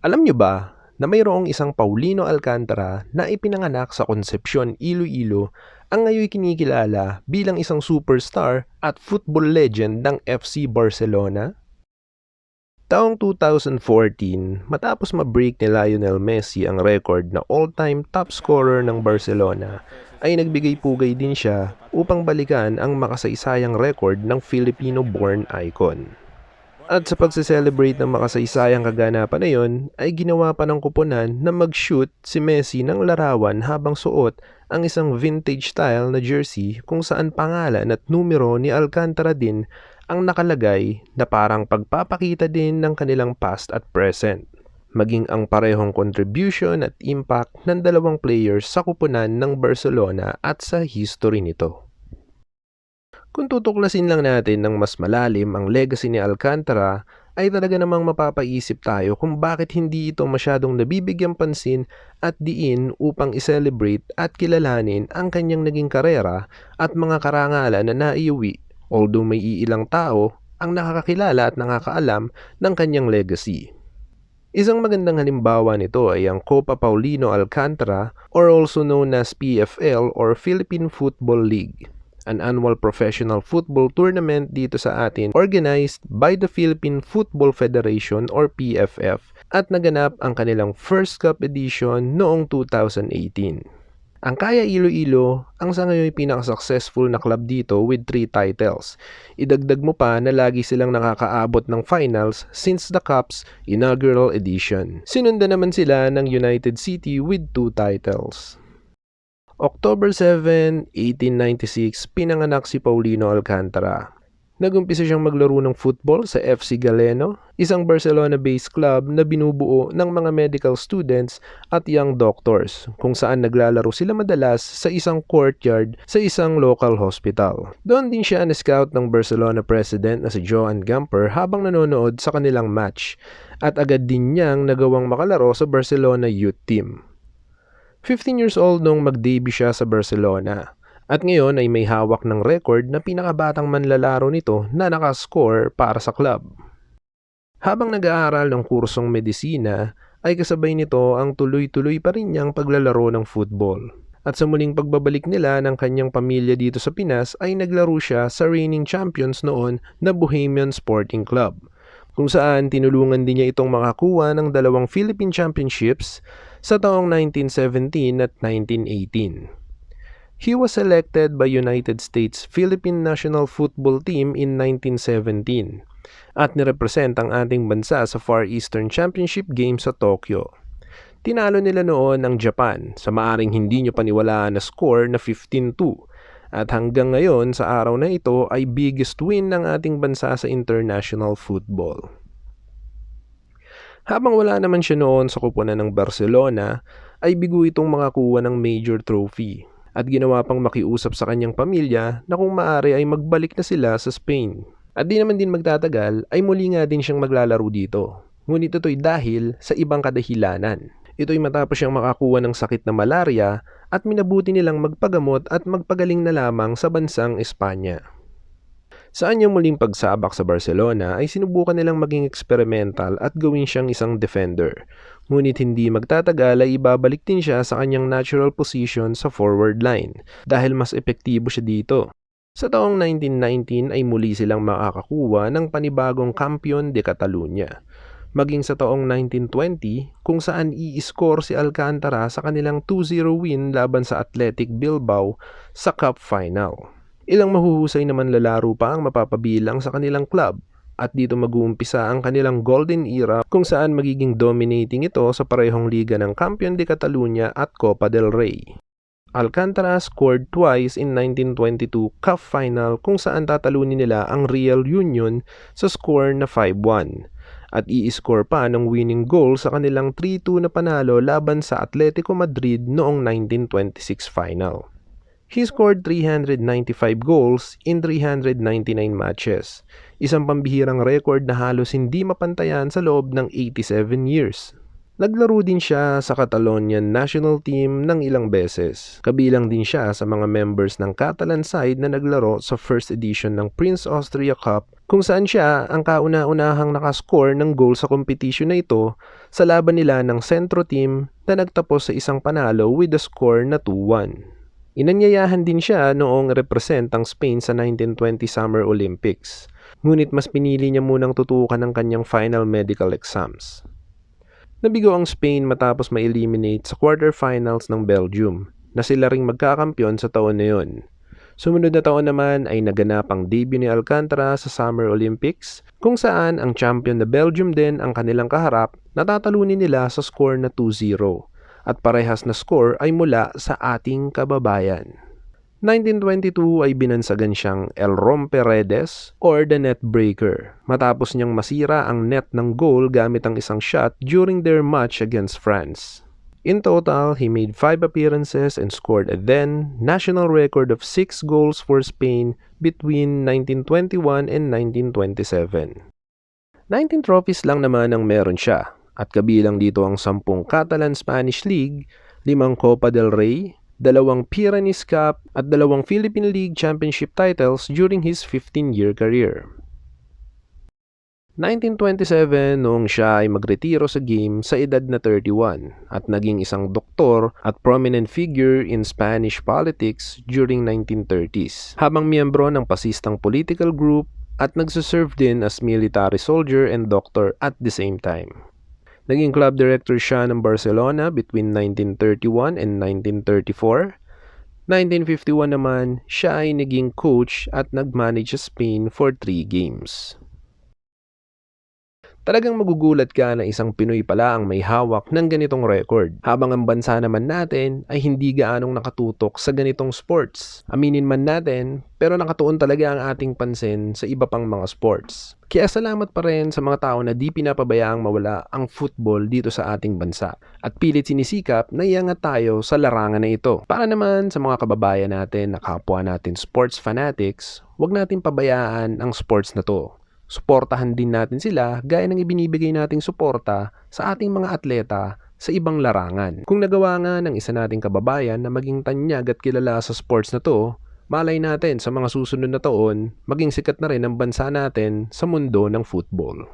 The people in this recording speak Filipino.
Alam nyo ba na mayroong isang Paulino Alcantara na ipinanganak sa Concepcion, Iloilo ang ngayon kinikilala bilang isang superstar at football legend ng FC Barcelona? Taong 2014, matapos ma-break ni Lionel Messi ang record na all-time top scorer ng Barcelona, ay nagbigay pugay din siya upang balikan ang makasaysayang record ng Filipino-born icon. At sa pagse-celebrate ng makasaysayang kaganapan na yon, ay ginawa pa ng kuponan na mag-shoot si Messi ng larawan habang suot ang isang vintage style na jersey kung saan pangalan at numero ni Alcantara din ang nakalagay na parang pagpapakita din ng kanilang past at present. Maging ang parehong contribution at impact ng dalawang players sa kupunan ng Barcelona at sa history nito. Kung tutuklasin lang natin ng mas malalim ang legacy ni Alcantara, ay talaga namang mapapaisip tayo kung bakit hindi ito masyadong nabibigyang pansin at diin upang i-celebrate at kilalanin ang kanyang naging karera at mga karangalan na naiuwi although may iilang tao ang nakakakilala at nakakaalam ng kanyang legacy. Isang magandang halimbawa nito ay ang Copa Paulino Alcantara or also known as PFL or Philippine Football League an annual professional football tournament dito sa atin organized by the Philippine Football Federation or PFF at naganap ang kanilang first cup edition noong 2018. Ang Kaya Iloilo ang sa ngayon pinaka-successful na club dito with 3 titles. Idagdag mo pa na lagi silang nakakaabot ng finals since the Cup's inaugural edition. Sinundan naman sila ng United City with 2 titles. October 7, 1896, pinanganak si Paulino Alcantara. Nagumpisa siyang maglaro ng football sa FC Galeno, isang Barcelona-based club na binubuo ng mga medical students at young doctors, kung saan naglalaro sila madalas sa isang courtyard sa isang local hospital. Doon din siya na-scout ng Barcelona president na si Joan Gamper habang nanonood sa kanilang match, at agad din niyang nagawang makalaro sa Barcelona youth team. 15 years old nung mag-debut siya sa Barcelona. At ngayon ay may hawak ng record na pinakabatang manlalaro nito na nakascore para sa club. Habang nag-aaral ng kursong medisina, ay kasabay nito ang tuloy-tuloy pa rin niyang paglalaro ng football. At sa muling pagbabalik nila ng kanyang pamilya dito sa Pinas ay naglaro siya sa reigning champions noon na Bohemian Sporting Club kung saan tinulungan din niya itong makakuha ng dalawang Philippine Championships sa taong 1917 at 1918. He was selected by United States Philippine National Football Team in 1917 at nirepresent ang ating bansa sa Far Eastern Championship Games sa Tokyo. Tinalo nila noon ang Japan sa maaring hindi nyo paniwalaan na score na 15-2 at hanggang ngayon sa araw na ito ay biggest win ng ating bansa sa international football. Habang wala naman siya noon sa kupunan ng Barcelona, ay bigo itong makakuha ng major trophy at ginawa pang makiusap sa kanyang pamilya na kung maaari ay magbalik na sila sa Spain. At di naman din magtatagal ay muli nga din siyang maglalaro dito. Ngunit ito'y dahil sa ibang kadahilanan. Ito'y matapos siyang makakuha ng sakit na malaria at minabuti nilang magpagamot at magpagaling na lamang sa bansang Espanya. Sa anyang muling pagsabak sa Barcelona ay sinubukan nilang maging experimental at gawin siyang isang defender. Ngunit hindi magtatagal ay ibabalik din siya sa kanyang natural position sa forward line dahil mas epektibo siya dito. Sa taong 1919 ay muli silang makakakuha ng panibagong kampiyon de Catalunya. Maging sa taong 1920 kung saan i-score si Alcantara sa kanilang 2-0 win laban sa Athletic Bilbao sa Cup Final. Ilang mahuhusay naman lalaro pa ang mapapabilang sa kanilang club at dito mag-uumpisa ang kanilang golden era kung saan magiging dominating ito sa parehong liga ng Campion de Catalunya at Copa del Rey. Alcantara scored twice in 1922 Cup Final kung saan tatalunin nila ang Real Union sa score na 5-1 at i-score pa ng winning goal sa kanilang 3-2 na panalo laban sa Atletico Madrid noong 1926 final. He scored 395 goals in 399 matches, isang pambihirang record na halos hindi mapantayan sa loob ng 87 years. Naglaro din siya sa Catalonian national team ng ilang beses. Kabilang din siya sa mga members ng Catalan side na naglaro sa first edition ng Prince Austria Cup kung saan siya ang kauna-unahang nakascore ng goal sa competition na ito sa laban nila ng Centro team na nagtapos sa isang panalo with a score na 2-1. Inanyayahan din siya noong represent ang Spain sa 1920 Summer Olympics. Ngunit mas pinili niya munang tutukan ng kanyang final medical exams. Nabigo ang Spain matapos ma-eliminate sa quarterfinals ng Belgium na sila ring magkakampyon sa taon na yun. Sumunod na taon naman ay naganap ang debut ni Alcantara sa Summer Olympics kung saan ang champion na Belgium din ang kanilang kaharap natatalunin nila sa score na 2-0 at parehas na score ay mula sa ating kababayan. 1922 ay binansagan siyang El Romperedes or the Net Breaker matapos niyang masira ang net ng goal gamit ang isang shot during their match against France. In total, he made 5 appearances and scored a then national record of 6 goals for Spain between 1921 and 1927. 19 trophies lang naman ang meron siya at kabilang dito ang 10 Catalan Spanish League, 5 Copa del Rey, dalawang Pyrenees Cup at dalawang Philippine League Championship titles during his 15-year career. 1927 noong siya ay magretiro sa game sa edad na 31 at naging isang doktor at prominent figure in Spanish politics during 1930s habang miyembro ng pasistang political group at nagsuserve din as military soldier and doctor at the same time. Naging club director siya ng Barcelona between 1931 and 1934. 1951 naman, siya ay naging coach at nagmanage sa Spain for 3 games. Talagang magugulat ka na isang Pinoy pala ang may hawak ng ganitong record, habang ang bansa naman natin ay hindi gaanong nakatutok sa ganitong sports. Aminin man natin, pero nakatuon talaga ang ating pansin sa iba pang mga sports. Kaya salamat pa rin sa mga tao na di pinapabayaang mawala ang football dito sa ating bansa. At pilit sinisikap na iangat tayo sa larangan na ito. Para naman sa mga kababayan natin na kapwa natin sports fanatics, huwag natin pabayaan ang sports na to suportahan din natin sila gaya ng ibinibigay nating suporta sa ating mga atleta sa ibang larangan. Kung nagawa nga ng isa nating kababayan na maging tanyag at kilala sa sports na to, malay natin sa mga susunod na taon, maging sikat na rin ang bansa natin sa mundo ng football.